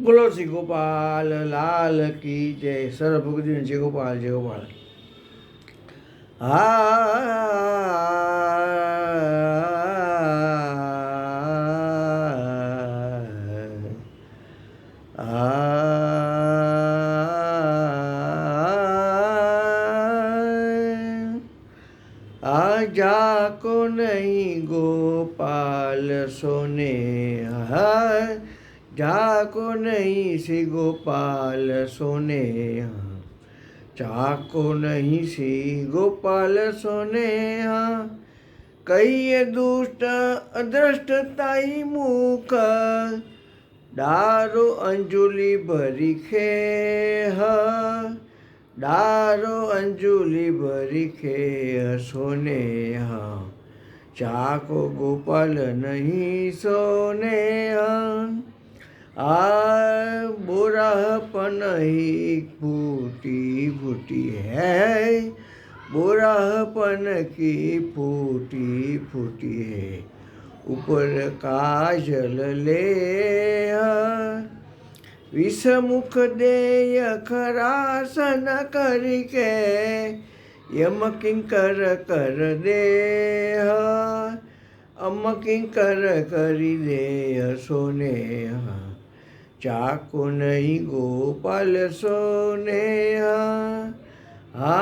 बोलो श्री गोपाल लाल की जय सर्वभुगदिन जय गोपाल जय गोपाल आजा को नहीं गोपाल सोने है जाको नहीं सी गोपाल सोने। हाँ चाको नहीं सी गोपाल सोने। हाँ कई दुष्ट अदृष्टताई मुख डारो अंजुली भरी खे डारो अंजुली भरी खे सोने चाको गोपाल नहीं सोने। आ बुरापन ही फूटी फूटी है। बुरापन की फूटी फूटी है। ऊपर का जल ले विषमुख देय खरासन करके, यम किंकर कर दे अम किंकर करी दे सोने चाको नहीं गोपाल सोने हा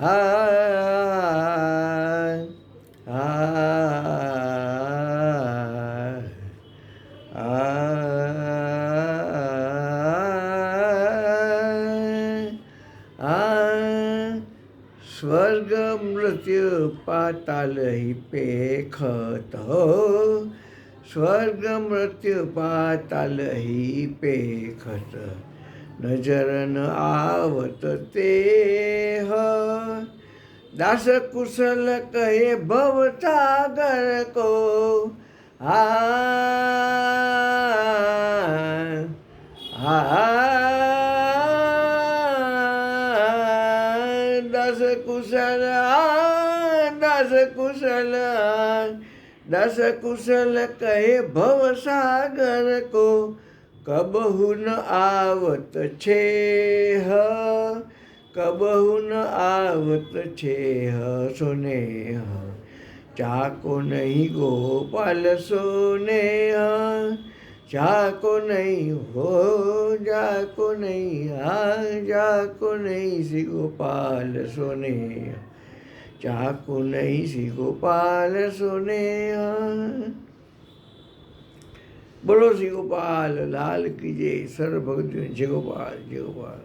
हा स्वर्ग मृत्यु पाताल ही। स्वर्ग मृत्यू पाताल ही पेखत नज़र न आवत ते दास कुशल कहे भव सागर को आ दस कुशल दस कुशल दस कुशल कहे भव सागर को कबहु न आवत छे कबहु न आवत छे सोने चाको नहीं गोपाल सोने जाको नहीं हो, जाको नहीं आ, जाको नहीं सी गोपाल सोने चाकू नहीं सी गोपाल सोने बोलो श्री गोपाल लाल की जय सर्व भगत जय गोपाल जय गोपाल